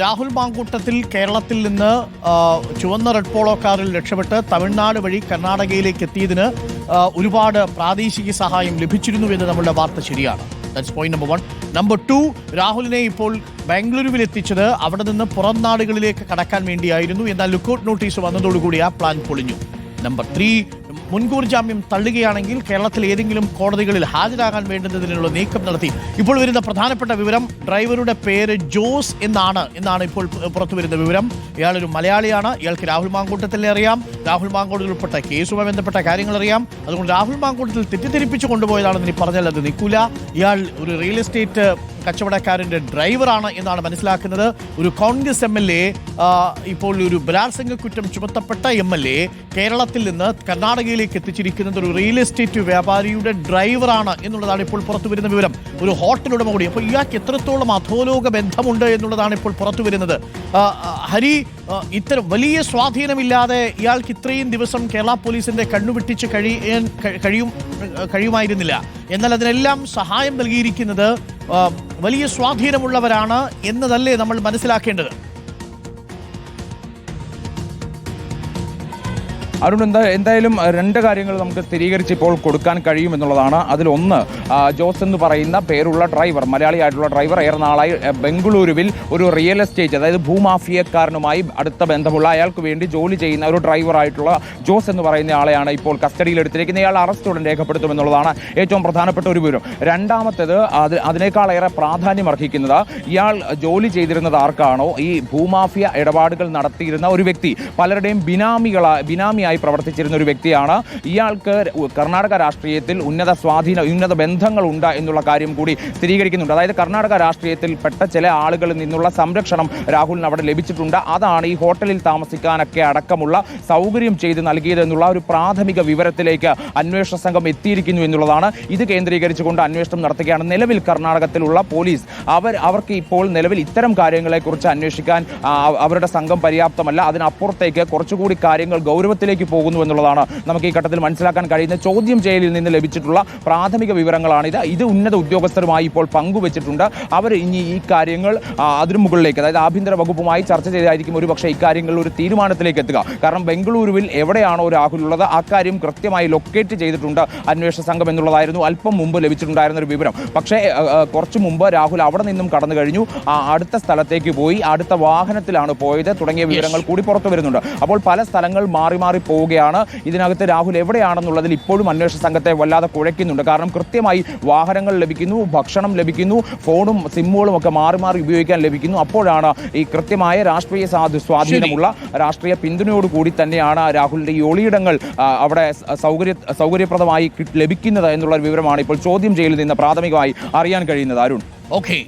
രാഹുൽ മാങ്കൂട്ടത്തിൽ കേരളത്തിൽ നിന്ന് ചുവന്ന റെഡ് പോളോ കാറിൽ രക്ഷപ്പെട്ട് തമിഴ്നാട് വഴി കർണാടകയിലേക്ക് എത്തിയതിന് ഒരുപാട് പ്രാദേശിക സഹായം ലഭിച്ചിരുന്നു എന്ന് നമ്മളുടെ വാർത്ത ശരിയാണ്. That's point number one number two രാഹുലിനെ ഇപ്പോൾ ബാംഗ്ലൂരുവിൽ എത്തിച്ചത് അവിടെ നിന്ന് പുറം നാടുകളിലേക്ക് കടക്കാൻ വേണ്ടിയായിരുന്നു. എന്നാൽ ലുക്കൌട്ട് നോട്ടീസ് വന്നതോടുകൂടി ആ പ്ലാൻ പൊളിഞ്ഞു. നമ്പർ ത്രീ മുൻകൂർ ജാമ്യം തള്ളുകയാണെങ്കിൽ കേരളത്തിൽ ഏതെങ്കിലും കോടതികളിൽ ഹാജരാകാൻ വേണ്ടുന്നതിനുള്ള നീക്കം നടത്തി. ഇപ്പോൾ വരുന്ന പ്രധാനപ്പെട്ട വിവരം ഡ്രൈവറുടെ പേര് ജോസ് എന്നാണ് എന്നാണ് ഇപ്പോൾ പുറത്തു വരുന്ന വിവരം. ഇയാളൊരു മലയാളിയാണ് ഇയാൾക്ക് രാഹുൽ മാങ്കൂട്ടത്തിലെ അറിയാം. രാഹുൽ മാങ്കൂട്ടത്തിൽ ഉൾപ്പെട്ട കേസുമായി ബന്ധപ്പെട്ട കാര്യങ്ങൾ അറിയാം. അതുകൊണ്ട് രാഹുൽ മാങ്കൂട്ടത്തിൽ തെറ്റിദ്ധരിപ്പിച്ചു കൊണ്ടുപോയതാണെന്ന് നീ പറഞ്ഞാൽ അത് നിൽക്കൂല. ഇയാൾ ഒരു റിയൽ എസ്റ്റേറ്റ് കച്ചവടക്കാരന്റെ ഡ്രൈവറാണ് എന്നാണ് മനസ്സിലാക്കുന്നത്. ഒരു കോൺഗ്രസ് എം എൽ എ ഇപ്പോൾ ഒരു ബലാത്സംഗ കുറ്റം ചുമത്തപ്പെട്ട എം എൽ എ കേരളത്തിൽ നിന്ന് കർണാടകയിലേക്ക് എത്തിച്ചിരിക്കുന്നത് ഒരു റിയൽ എസ്റ്റേറ്റ് വ്യാപാരിയുടെ ഡ്രൈവറാണ് എന്നുള്ളതാണ് ഇപ്പോൾ പുറത്തു വരുന്ന വിവരം. ഒരു ഹോട്ടൽ ഉടമ കൂടി. അപ്പോൾ ഇയാൾക്ക് എത്രത്തോളം അധോലോക ബന്ധമുണ്ട് എന്നുള്ളതാണ് ഇപ്പോൾ പുറത്തു വരുന്നത്. ഹരി ഇത്തരം വലിയ സ്വാധീനമില്ലാതെ ഇയാൾക്ക് ഇത്രയും ദിവസം കേരള പോലീസിന്റെ കണ്ണുവെട്ടിച്ച് കഴിയാൻ കഴി- കഴിയും കഴിയുമായിരുന്നില്ല. എന്നാൽ അതിനെല്ലാം സഹായം നൽകിയിരിക്കുന്നത് വലിയ സ്വാധീനമുള്ളവരാണ് എന്നതല്ലേ നമ്മൾ മനസ്സിലാക്കേണ്ടത്? അരുൺ എന്താ എന്തായാലും രണ്ട് കാര്യങ്ങൾ നമുക്ക് സ്ഥിരീകരിച്ച് ഇപ്പോൾ കൊടുക്കാൻ കഴിയുമെന്നുള്ളതാണ് അതിലൊന്ന് ജോസ് എന്ന് പറയുന്ന പേരുള്ള ഡ്രൈവർ മലയാളിയായിട്ടുള്ള ഡ്രൈവർ ഏറെ നാളായി ബംഗളൂരുവിൽ ഒരു റിയൽ എസ്റ്റേറ്റ് അതായത് ഭൂമാഫിയക്കാരനുമായി അടുത്ത ബന്ധമുള്ള അയാൾക്ക് വേണ്ടി ജോലി ചെയ്യുന്ന ഒരു ഡ്രൈവറായിട്ടുള്ള ജോസ് എന്ന് പറയുന്ന ആളെയാണ് ഇപ്പോൾ കസ്റ്റഡിയിൽ എടുത്തിരിക്കുന്നത്. ഇയാൾ അറസ്റ്റ് ഉടൻ രേഖപ്പെടുത്തുമെന്നുള്ളതാണ് ഏറ്റവും പ്രധാനപ്പെട്ട ഒരു വിവരം. രണ്ടാമത്തേത് അത് അതിനേക്കാളേറെ പ്രാധാന്യം അർഹിക്കുന്നത് ഇയാൾ ജോലി ചെയ്തിരുന്നത് ആർക്കാണോ? ഈ ഭൂമാഫിയ ഇടപാടുകൾ നടത്തിയിരുന്ന ഒരു വ്യക്തി പലരുടെയും ബിനാമികളാ ബിനാമിയായി പ്രവർത്തിച്ചിരുന്ന ഒരു വ്യക്തിയാണ്. ഇയാൾക്ക് കർണാടക രാഷ്ട്രീയത്തിൽ ഉന്നത സ്വാധീന ഉന്നത ബന്ധങ്ങളുണ്ട് എന്നുള്ള കാര്യം കൂടി സ്ഥിരീകരിക്കുന്നുണ്ട്. അതായത് കർണാടക രാഷ്ട്രീയത്തിൽ പെട്ട ചില ആളുകളിൽ നിന്നുള്ള സംരക്ഷണം രാഹുലിന് അവിടെ ലഭിച്ചിട്ടുണ്ട്. അതാണ് ഈ ഹോട്ടലിൽ താമസിക്കാനൊക്കെ അടക്കമുള്ള സൗകര്യം ചെയ്ത് നൽകിയത് എന്നുള്ള ഒരു പ്രാഥമിക വിവരത്തിലേക്ക് അന്വേഷണ സംഘം എത്തിയിരിക്കുന്നു എന്നുള്ളതാണ്. ഇത് കേന്ദ്രീകരിച്ചുകൊണ്ട് അന്വേഷണം നടത്തുകയാണ് നിലവിൽ കർണാടകത്തിലുള്ള പോലീസ്. അവർ അവർക്ക് ഇപ്പോൾ നിലവിൽ ഇത്തരം കാര്യങ്ങളെക്കുറിച്ച് അന്വേഷിക്കാൻ അവരുടെ സംഘം പര്യാപ്തമല്ല. അതിനപ്പുറത്തേക്ക് കുറച്ചുകൂടി കാര്യങ്ങൾ ഗൗരവത്തിലേക്ക് പോകുന്നു എന്നുള്ളതാണ് നമുക്ക് ഈ ഘട്ടത്തിൽ മനസ്സിലാക്കാൻ കഴിയുന്ന ചോദ്യം ചെയ്യലിൽ നിന്ന് ലഭിച്ചിട്ടുള്ള പ്രാഥമിക വിവരങ്ങളാണിത്. ഇത് ഉന്നത ഉദ്യോഗസ്ഥരുമായി ഇപ്പോൾ പങ്കുവച്ചിട്ടുണ്ട്. അവർ ഇനി ഈ കാര്യങ്ങൾ അതിനു മുകളിലേക്ക് അതായത് ആഭ്യന്തര വകുപ്പുമായി ചർച്ച ചെയ്തായിരിക്കും ഒരു പക്ഷേ ഇക്കാര്യങ്ങളിൽ ഒരു തീരുമാനത്തിലേക്ക് എത്തുക. കാരണം ബംഗളൂരുവിൽ എവിടെയാണോ രാഹുൽ ഉള്ളത് അക്കാര്യം കൃത്യമായി ലൊക്കേറ്റ് ചെയ്തിട്ടുണ്ട് അന്വേഷണ സംഘം എന്നുള്ളതായിരുന്നു അല്പം മുമ്പ് ലഭിച്ചിട്ടുണ്ടായിരുന്ന ഒരു വിവരം. പക്ഷേ കുറച്ചു മുമ്പ് രാഹുൽ അവിടെ നിന്നും കടന്നു കഴിഞ്ഞു. ആ, അടുത്ത സ്ഥലത്തേക്ക് പോയി അടുത്ത വാഹനത്തിലാണ് പോയത്. തുടങ്ങിയ വിവരങ്ങൾ കൂടി പുറത്തു വരുന്നുണ്ട്. അപ്പോൾ പല സ്ഥലങ്ങൾ മാറി മാറി പോവുകയാണ്. ഇതിനകത്ത് രാഹുൽ എവിടെയാണെന്നുള്ളതിൽ ഇപ്പോഴും അന്വേഷണ സംഘത്തെ വല്ലാതെ കുഴയ്ക്കുന്നുണ്ട്. കാരണം കൃത്യമായി വാഹനങ്ങൾ ലഭിക്കുന്നു ഭക്ഷണം ലഭിക്കുന്നു ഫോണും സിമ്മുകളും ഒക്കെ മാറി മാറി ഉപയോഗിക്കാൻ ലഭിക്കുന്നു. അപ്പോഴാണ് ഈ കൃത്യമായ രാഷ്ട്രീയ സ്വാധീനമുള്ള രാഷ്ട്രീയ പിന്തുണയോട് കൂടി തന്നെയാണ് രാഹുലിന്റെ ഈ ഒളിയിടങ്ങൾ അവിടെ സൗകര്യ സൗകര്യപ്രദമായി ലഭിക്കുന്നത് എന്നുള്ള വിവരമാണ് ഇപ്പോൾ ചോദ്യം ചെയ്യലിൽ നിന്ന് പ്രാഥമികമായി അറിയാൻ കഴിയുന്നത്. അരുൺ. ഓക്കെ.